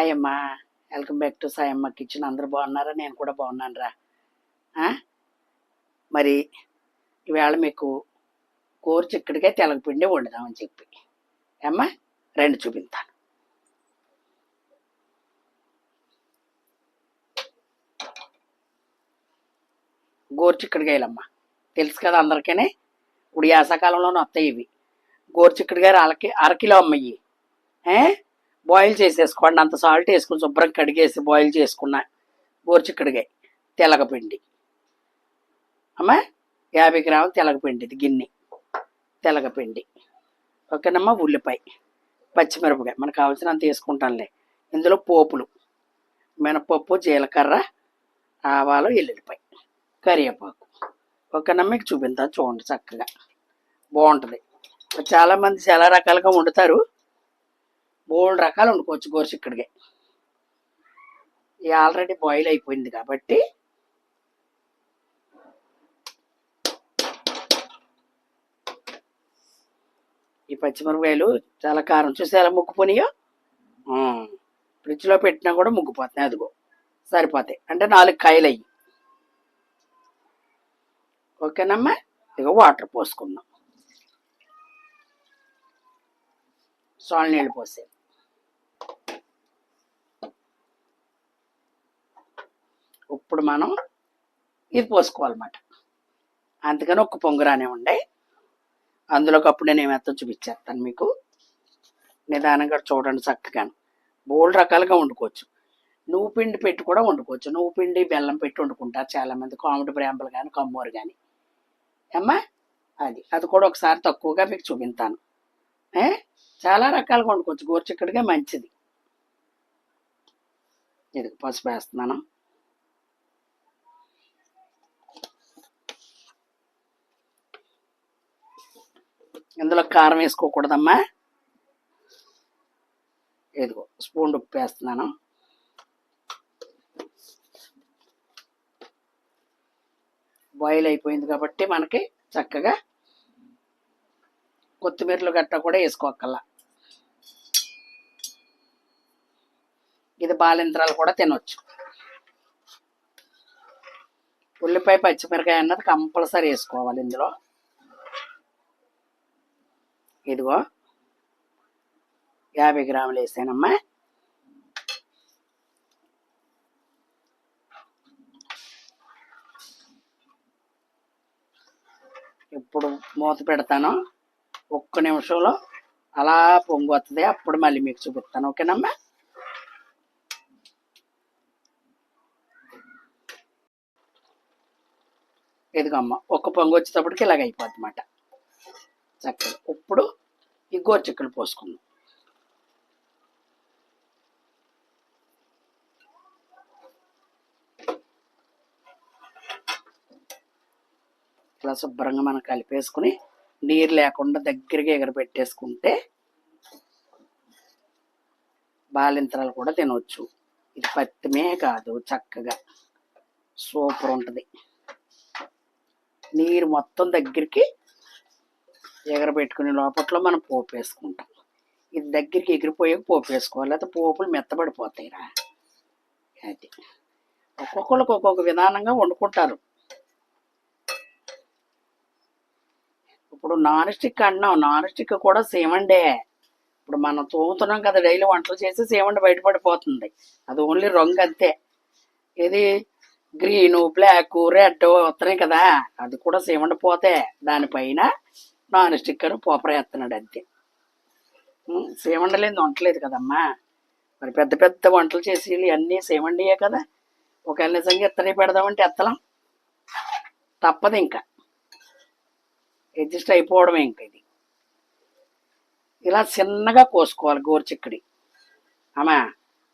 Hi అమ్మా welcome back to Sayamma kitchen. అందరూ బాగున్నారా? నేను కూడా బాగున్నాను రా ఆ? మరి ఈవేళ మీకు కూర చిక్కడికే తెలగపిండి వండుదామని చెప్పి. అమ్మా రెండు చూపిస్తాను గోరుచిక్కడికాయలమ్మ తెలుసు కదా అందరికీనే? ఇప్పుడు యాసకాలంలోనే వస్తాయి ఇవి. గోరుచిక్కడికాయలు అరకి అరకిలో అమ్మయ్యి ఏ? బాయిల్ చేసేసుకోండి. అంత సాల్ట్ వేసుకుని శుభ్రం కడిగేసి బాయిల్ చేసుకున్న గోరుచిక్కడికాయ తెలగపిండి. అమ్మా యాభై గ్రాములు తెలగపిండి ఇది గిన్నె. తెలగపిండి. ఓకేనమ్మా ఉల్లిపాయ పచ్చిమిరపకాయ మనకు కావాల్సినంత వేసుకుంటానులే. ఇందులో పోపులు మినపప్పు జీలకర్ర ఆవాలు ఎల్లుల్లిపాయ కరివేపాకు. ఓకేనమ్మా మీకు చూడండి చక్కగా. బాగుంటుంది. చాలామంది చాలా రకాలుగా వండుతారు. మూడు రకాలు వండుకోవచ్చు గోరుచిక్కడికి ఇది ఆల్రెడీ బాయిల్ అయిపోయింది కాబట్టి ఈ పచ్చిమిరపకాయలు చాలా కారం చూసి ఎలా ముగ్గుపోనియో? ఫ్రిడ్జ్లో పెట్టినా కూడా ముగ్గిపోతున్నాయి అదిగో. సరిపోతాయి. అంటే నాలుగు కాయలు అయ్యి ఓకేనమ్మా? ఇక వాటర్ పోసుకుందాం. సాల్ నీళ్ళు పోసేది ఇప్పుడు మనం ఇది పోసుకోవాలన్నమాట. అందుకని ఒక పొంగురానే ఉండే. అందులోకి అప్పుడు నేను ఏమెత్తో చూపించేస్తాను మీకు. నిదానంగా చూడండి చక్కగా బోల్డ్ రకాలుగా వండుకోవచ్చు. నువ్వు పిండి పెట్టి కూడా వండుకోవచ్చు. నువ్వు పిండి బెల్లం పెట్టి వండుకుంటారు చాలామంది కామెడీ బ్రాంబులు కానీ కమ్మూరు కానీ అమ్మా అది. అది కూడా ఒకసారి తక్కువగా మీకు చూపిస్తాను. ఏ? చాలా రకాలుగా వండుకోవచ్చు. గోరుచిక్కడిగా మంచిది. ఇది పసుపు వేస్తున్నాను. ఇందులో కారం వేసుకోకూడదమ్మా. ఇదిగో స్పూన్ ఉప్పు వేస్తున్నాను. బాయిల్ అయిపోయింది కాబట్టి మనకి చక్కగా కొత్తిమీరలు గట్ట కూడా వేసుకోకల్లా ఇది బాలింత్రాలు కూడా తినొచ్చు. ఉల్లిపాయ పచ్చిమిరకాయ అన్నది కంపల్సరీ వేసుకోవాలి ఇందులో. ఇదిగో యాభై గ్రాములు వేసానమ్మా. ఇప్పుడు మూత పెడతాను ఒక్క నిమిషంలో అలా పొంగు వస్తుంది అప్పుడు మళ్ళీ మీకు చూపిస్తాను. ఓకేనమ్మా? ఇదిగో అమ్మ ఒక్క పొంగు వచ్చేటప్పటికి ఇలాగ అయిపోద్ది అన్నమాట. చక్కగా. ఇప్పుడు ఈ గోరుచిక్కలు పోసుకుందాం. ఇలా శుభ్రంగా మనం కలిపేసుకుని నీరు లేకుండా దగ్గరికి ఎగరబెట్టేసుకుంటే బాలింతరాలు కూడా తినవచ్చు ఇది పత్తిమే కాదు చక్కగా సూపర్ ఉంటుంది. నీరు మొత్తం దగ్గరికి ఎగరబెట్టుకునే లోపట్లో మనం పోపు వేసుకుంటాం ఇది దగ్గరికి ఎగిరిపోయాక పోపు వేసుకోవాలి లేకపోతే పోపులు మెత్తబడిపోతాయిరా. అది. ఒక్కొక్కరికి ఒక్కొక్క విధానంగా వండుకుంటారు. ఇప్పుడు నాన్ స్టిక్ అంటున్నాం నాన్ స్టిక్ కూడా సేమండే ఇప్పుడు మనం తోముతున్నాం కదా డైలీ వంటలు చేసి సేమండి బయటపడిపోతుంది. అది ఓన్లీ రంగు అంతే. ఇది గ్రీను బ్లాక్ రెడ్ వస్తున్నాయి కదా. అది కూడా సేమండి పోతే. దానిపైన నాన్ స్టిక్ అని పోపర అంతే ఉం, వంటలేదు కదమ్మా. మరి పెద్ద పెద్ద వంటలు చేసి అన్నీ సేమండియే కదా. ఒకవేళ నిజంగా ఎత్తనే పెడదామంటే ఎత్తలాం. తప్పదు ఇంకా. అడ్జస్ట్ అయిపోవడమే ఇంకా ఇది. ఇలా చిన్నగా కోసుకోవాలి గోరుచిక్కడి అమ్మా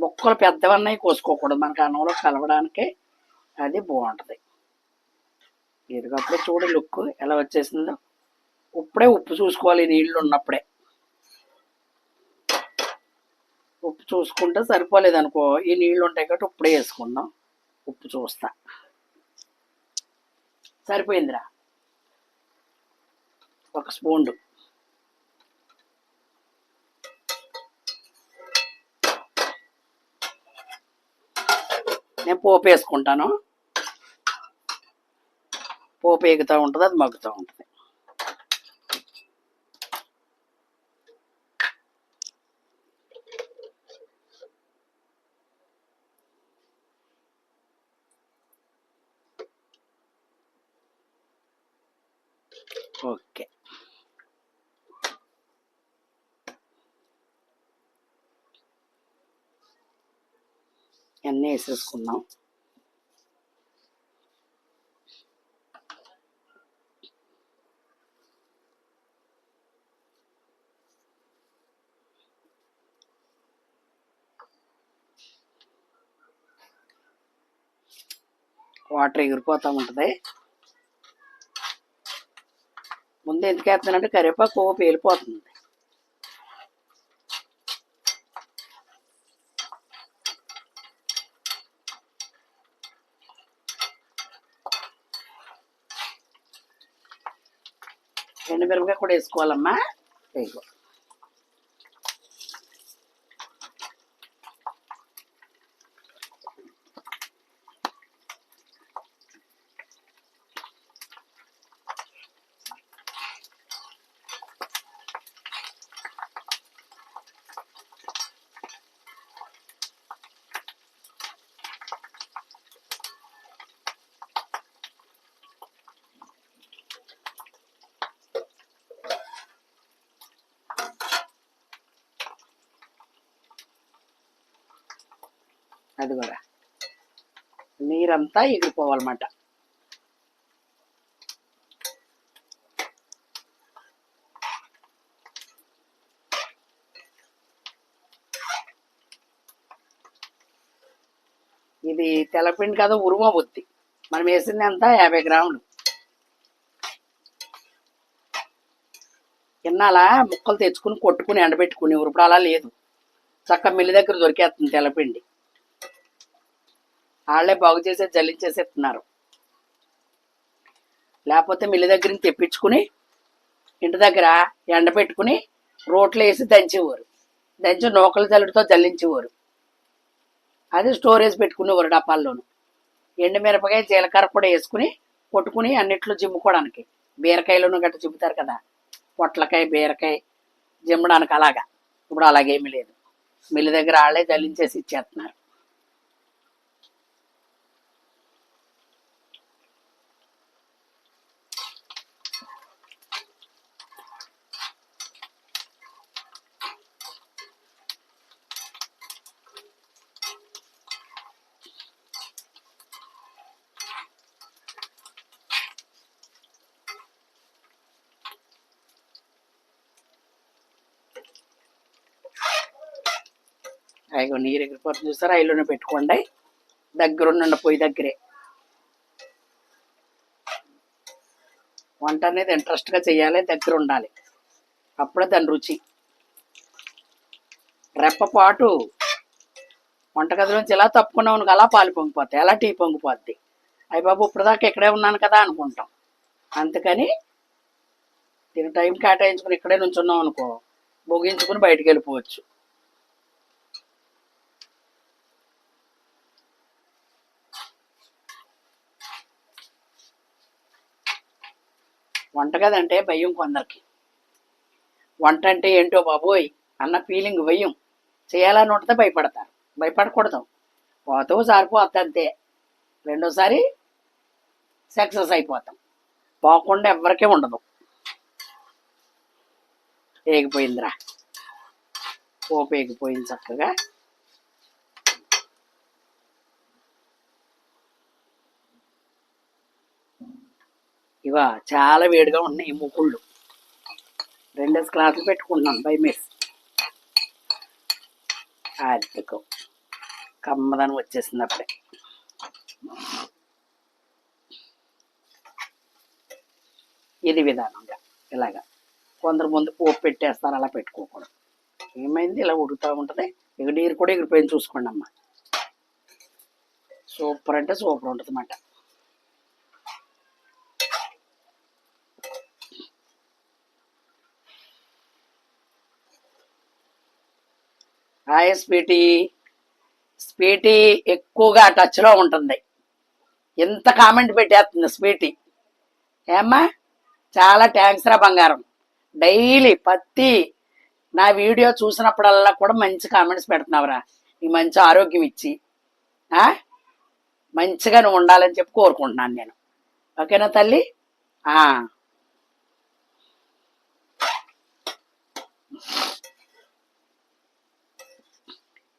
ముక్కలు పెద్దవన్నీ కోసుకోకూడదు. మనకు అన్నంలో కలవడానికి అది బాగుంటుంది. ఎదుగప్పుడు చూడు లుక్ ఎలా వచ్చేసిందో. ఇప్పుడే ఉప్పు చూసుకోవాలి నీళ్ళు ఉన్నప్పుడే. ఉప్పు చూసుకుంటే సరిపోలేదు అనుకో ఈ నీళ్ళు ఉంటాయి కాబట్టి ఇప్పుడే వేసుకుందాం. ఉప్పు చూస్తా. సరిపోయిందిరా. ఒక స్పూన్ నేను పోపు వేసుకుంటాను. పోపు ఎగుతూ ఉంటుంది అది మగ్గుతూ ఉంటుంది. అన్నీ వేసేసుకున్నాం. వాటర్ ఎగిరిపోతూ ఉంటుంది. ముందు ఎందుకు వేస్తున్నానంటే కరివేపాకు పేలిపోతుంది. రెండు మిరపకాయ కూడా వేసుకోవాలమ్మా. వేసుకో అది కూడా. నీరంతా ఎగిరిపోవాలన్నమాట ఇది తెల్లపిండి కదా ఉరుమ బుద్ధి. మనం వేసింది ఎంత? యాభై గ్రాములు. ఇన్నాళ్ళ ముక్కలు తెచ్చుకుని కొట్టుకుని ఎండబెట్టుకుని ఇప్పుడు అలా లేదు. చక్క మిల్లి దగ్గర దొరికేస్తుంది తెల్లపిండి. వాళ్ళే బాగు చేసే జల్లించేసేస్తున్నారు లేకపోతే మిల్లి దగ్గర నుంచి తెప్పించుకుని ఇంటి దగ్గర ఎండబెట్టుకుని రోట్లో వేసి దంచేవారు. దంచి నూకల జల్లుడితో జల్లించేవారు. అది స్టోరేజ్ పెట్టుకునేవారు డబ్బాల్లోను. ఎండుమిరపకాయ జీలకర్ర కూడా వేసుకుని కొట్టుకుని అన్నిట్లో జిమ్ముకోవడానికి బీరకాయలోను గట్ట జిమ్ముతారు కదా. పొట్లకాయ బీరకాయ జిమ్మడానికి అలాగా. ఇప్పుడు అలాగేమీ లేదు. మిల్లి దగ్గర వాళ్ళే జల్లించేసి ఇచ్చేస్తున్నారు. అయ్యో నీరు ఎగిరిపోతుంది చూసారా ఐలోనే పెట్టుకోండి. దగ్గరుండండి పొయ్యి దగ్గరే. వంట అనేది ఇంట్రెస్ట్గా చేయాలి దగ్గర ఉండాలి అప్పుడే దాని రుచి. రెప్పపాటు. వంటగదిలోంచి ఎలా తప్పుకున్నావు అలా పాలు పొంగిపోతాయి ఎలా టీ పొంగిపోద్ది. అయ్యి బాబు ఇప్పుడు దాకా ఇక్కడే ఉన్నాను కదా అనుకుంటాం. అందుకని దీని టైం కేటాయించుకుని ఇక్కడే నుంచున్నాం అనుకో ముగించుకుని బయటికి వెళ్ళిపోవచ్చు. వంటగది అంటే భయం కొందరికి. వంట అంటే ఏంటో బాబోయ్ అన్న ఫీలింగ్ భయం చేయాలని ఉంటే భయపడతారు. భయపడకూడదు. పోతావు సారిపోద్ది అంతే. రెండోసారి సక్సెస్ అయిపోతాం. పోకుండా ఎవ్వరికీ ఉండదు. ఏగిపోయిందిరా పోపు ఏగిపోయింది చక్కగా. ఇవా చాలా వేడిగా ఉన్నాయి ముకుళ్ళు రెండేసి క్లాసులు పెట్టుకుంటున్నాను బై మిస్. అద్దెకు కమ్మదనం వచ్చేసింది అప్పుడే. ఇది విధానంగా ఇలాగా. కొందరు ముందు పోపు పెట్టేస్తారు అలా పెట్టుకోకూడదు. ఏమైంది? ఇలా ఉడుకుతూ ఉంటుంది. ఇక నీరు కూడా ఎగిరిపోయింది చూసుకోండి అమ్మ సూపర్ అంటే సూపర్ ఉంటుంది అన్నమాట హాయ్ స్వీటీ స్వీటీ ఎక్కువగా టచ్లో ఉంటుంది. ఎంత కామెంట్ పెట్టేస్తుంది స్వీటీ ఏమ్మా? చాలా ట్యాంక్స్ రా బంగారం. డైలీ పత్తి నా వీడియో చూసినప్పుడల్లా కూడా మంచి కామెంట్స్ పెడుతున్నావురా. ఈ మంచి ఆరోగ్యం ఇచ్చి మంచిగా నువ్వు ఉండాలని చెప్పి కోరుకుంటున్నాను నేను. ఓకేనా తల్లి? ఆ.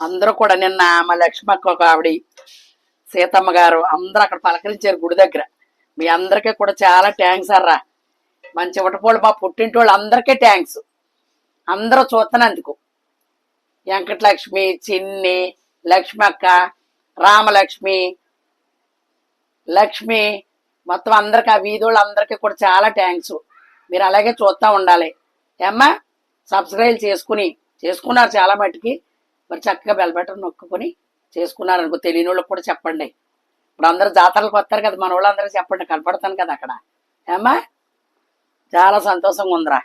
అందరూ కూడా నిన్న మా లక్ష్మక్క ఒక ఆవిడ సీతమ్మ గారు అందరూ అక్కడ పలకరించారు గుడి దగ్గర. మీ అందరికీ కూడా చాలా థ్యాంక్స్ అర్రా. మంచి ఉటపోళ్ళు మా పుట్టింటి వాళ్ళు అందరికీ థ్యాంక్స్ అందరూ చూస్తున్నందుకు. వెంకటలక్ష్మి చిన్ని లక్ష్మక్క రామలక్ష్మి లక్ష్మి మొత్తం అందరికి ఆ వీధుళ్ళు అందరికీ కూడా చాలా థ్యాంక్స్ మీరు అలాగే చూస్తూ ఉండాలి. ఏమ్మా సబ్స్క్రైబ్ చేసుకుని చేసుకున్నారు చాలా మట్టుకి మరి చక్కగా బెల్బెటర్ నొక్కుని చేసుకున్నారు అనుకో తెలియని వాళ్ళకి కూడా చెప్పండి. ఇప్పుడు అందరు జాతరలకు వస్తారు కదా మన వాళ్ళందరూ చెప్పండి కనపడతాను కదా అక్కడ. ఏమ్మా? చాలా సంతోషంగా ఉందిరా.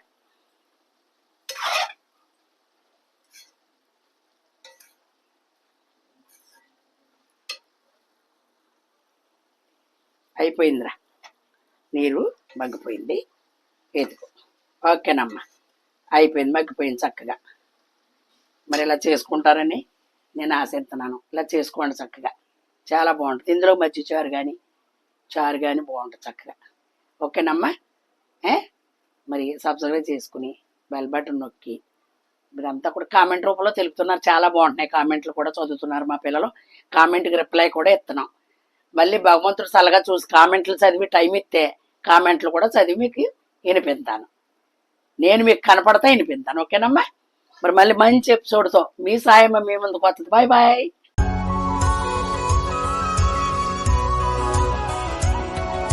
అయిపోయిందిరా. నీరు మగ్గిపోయింది. ఎదుగు ఓకేనమ్మా. అయిపోయింది మగ్గిపోయింది చక్కగా. మరి ఇలా చేసుకుంటారని నేను ఆశిస్తున్నాను. ఇలా చేసుకోండి చక్కగా. చాలా బాగుంటుంది. ఇందులో మజ్జి చారు కానీ చారు కానీ బాగుంటుంది చక్కగా. ఓకేనమ్మా? ఏ? మరి సబ్స్క్రైబ్ చేసుకుని బెల్ బటన్ నొక్కి మీరంతా కూడా కామెంట్ రూపంలో తెలుపుతున్నారు. చాలా బాగుంటున్నాయి కామెంట్లు కూడా చదువుతున్నారు మా పిల్లలు. కామెంట్కి రిప్లై కూడా ఇస్తున్నాం. మళ్ళీ భగవంతుడు సలగా చూసి కామెంట్లు చదివి టైం ఇస్తే కామెంట్లు కూడా చదివి మీకు వినిపిస్తాను. నేను మీకు కనపడతా వినిపిస్తాను. ఓకేనమ్మా? మరి మళ్ళీ మంచి ఎపిసోడ్తో మీ సాయం మీ ముందుకు వస్తుంది. Bye bye